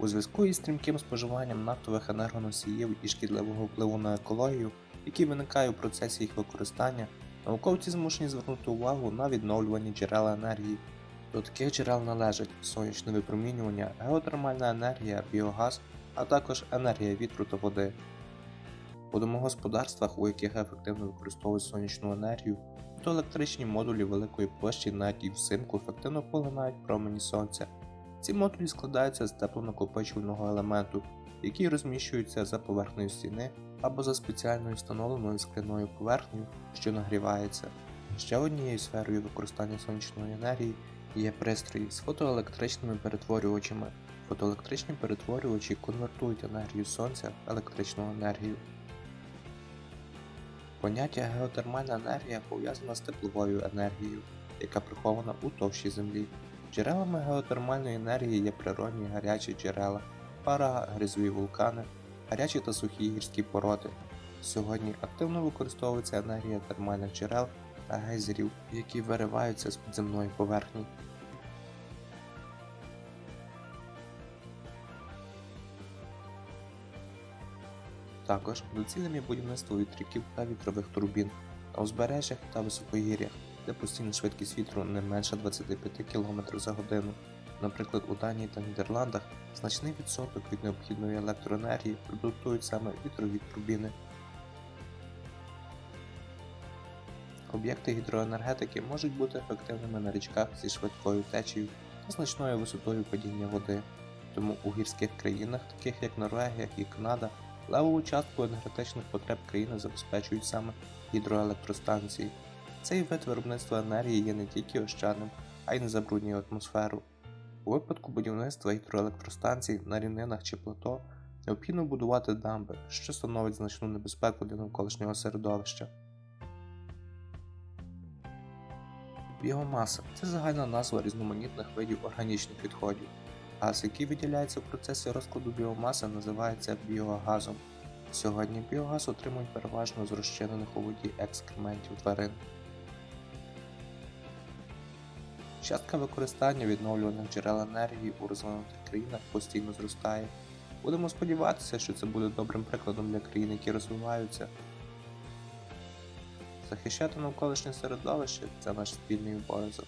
У зв'язку із стрімким споживанням нафтових енергоносіїв і шкідливого впливу на екологію, який виникає у процесі їх використання, науковці змушені звернути увагу на відновлювані джерела енергії. До таких джерел належать сонячне випромінювання, геотермальна енергія, біогаз, а також енергія вітру та води. У домогосподарствах, у яких ефективно використовують сонячну енергію, фотоелектричні модулі великої площі навіть і взимку ефективно поглинають промені сонця. Ці модулі складаються з теплонакопичувального елементу, який розміщується за поверхнею стіни або за спеціальною встановленою скляною поверхнею, що нагрівається. Ще однією сферою використання сонячної енергії є пристрої з фотоелектричними перетворювачами. Фотоелектричні перетворювачі конвертують енергію сонця в електричну енергію. Поняття геотермальна енергія пов'язана з тепловою енергією, яка прихована у товщі землі. Джерелами геотермальної енергії є природні гарячі джерела, пара, гризові вулкани, гарячі та сухі гірські породи. Сьогодні активно використовується енергія термальних джерел та гейзерів, які вириваються з підземної поверхні. Також доцільним будівництво вітряків та вітрових турбін на узбережжях та високогір'ях, де постійна швидкість вітру не менше 25 км за годину. Наприклад, у Данії та Нідерландах значний відсоток від необхідної електроенергії продуктують саме вітрові турбіни. Об'єкти гідроенергетики можуть бути ефективними на річках зі швидкою течією та значною висотою падіння води. Тому у гірських країнах, таких як Норвегія і Канада, левову частку енергетичних потреб країни забезпечують саме гідроелектростанції. Цей вид виробництва енергії є не тільки ощадним, а й не забруднює атмосферу. У випадку будівництва гідроелектростанцій на рівнинах чи плато необхідно будувати дамби, що становить значну небезпеку для навколишнього середовища. Біомаса це загальна назва різноманітних видів органічних відходів. Газ, який виділяється в процесі розкладу біомаси, називається біогазом. Сьогодні біогаз отримують переважно з розчинених у воді екскрементів тварин. Частка використання відновлюваних джерел енергії у розвинутих країнах постійно зростає. Будемо сподіватися, що це буде добрим прикладом для країн, які розвиваються. Захищати навколишнє середовище це наш спільний обов'язок.